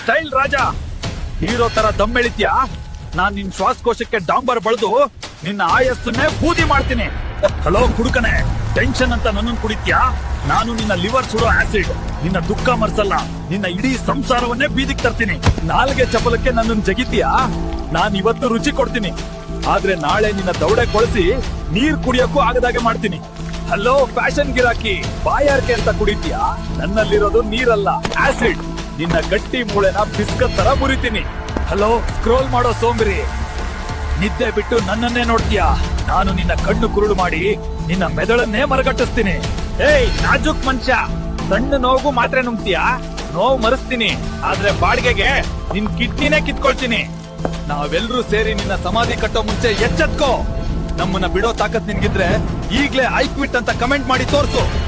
Style ರಾಜ. Hero ತರ ದಮ್ಮೆಳಿತ್ಯಾ ನಾನ್ ನಿನ್ ಶ್ವಾಸಕೋಶಕ್ಕೆ ಡಾಂಬರ್ ಬಳದು ನಿನ್ನ ಆಯಸ್ಸನ್ನೇ ಬೂದಿ ಮಾಡ್ತೀನಿ. ಹಲೋ ಕುಡುಕನೆ ಟೆನ್ಷನ್ ಅಂತ ನನ್ನನ್ನು ಕುಡಿತ್ಯಾ? ನಾನು ನಿನ್ನ ಲಿವರ್ ಸುಡೋ ಆಸಿಡ್ ನಿನ್ನ ದುಃಖ ಮರ್ಸಲ್ಲ, ನಿನ್ನ ಇಡೀ ಸಂಸಾರವನ್ನೇ ಬೀದಿಗೆ ತರ್ತೀನಿ. ನಾಲ್ಗೆ ಚಪಲಕ್ಕೆ ನನ್ನನ್ನು ಜಗಿತೀಯಾ? ನಾನ್ ಇವತ್ತು ರುಚಿ ಕೊಡ್ತೀನಿ. ಆದ್ರೆ ನಾಳೆ ನಿನ್ನ ದೌಡೆ ಕೊಳಸಿ ನೀರ್ ಕುಡಿಯಕ್ಕೂ ಆಗದಾಗೆ ಮಾಡ್ತೀನಿ. ಹಲೋ ಫ್ಯಾಷನ್ ಗಿರಾಕಿ, ಬಾಯಾರ್ಕೆ ಅಂತ ಕುಡಿತೀಯಾ? ನನ್ನಲ್ಲಿರೋದು ನೀರಲ್ಲ ಆಸಿಡ್ ನಿನ್ನ ಗಟ್ಟಿ ಮೂಳೆನ ಬಿಸ್ಕತ್ ತರ ಮುರಿತೀನಿ. ಹಲೋ ಸ್ಕ್ರೋಲ್ ಮಾಡೋ ಸೋಂಬಿರಿ. ನಿದ್ದೆ ಬಿಟ್ಟು ನನ್ನನ್ನೇ ನೋಡ್ತೀಯಾ? ನಾನು ನಿನ್ನ ಕಣ್ಣು ಕುರುಳು ಮಾಡಿ ನಿನ್ನ ಮೆದಳನ್ನೇ ಮರಗಟ್ಟಿಸ್ತೀನಿ. ಏಯ್, ನಾಜುಕ್ ಮನುಷ್ಯ. ಸಣ್ಣ ನೋವು ಮಾತ್ರ ನುಂಗ್ತೀಯಾ? ನೋವು ಮರೆಸ್ತೀನಿ. ಆದ್ರೆ ಬಾಡಿಗೆಗೆ ನಿನ್ ಕಿಡ್ನಿನೇ ಕಿತ್ಕೊಳ್ತೀನಿ. ನಾವೆಲ್ಲರೂ ಸೇರಿ ನಿನ್ನ ಸಮಾಧಿ ಕಟ್ಟೋ ಮುಂಚೆ ಎಚ್ಚೆತ್ಕೋ. ನಮ್ಮನ್ನ ಬಿಡೋ ತಾಕತ್ ನಿನ್ಗಿದ್ರೆ ಈಗ್ಲೇ ಐಕ್ವಿಟ್ ಕ್ವಿಟ್ ಅಂತ ಕಮೆಂಟ್ ಮಾಡಿ ತೋರ್ಸು.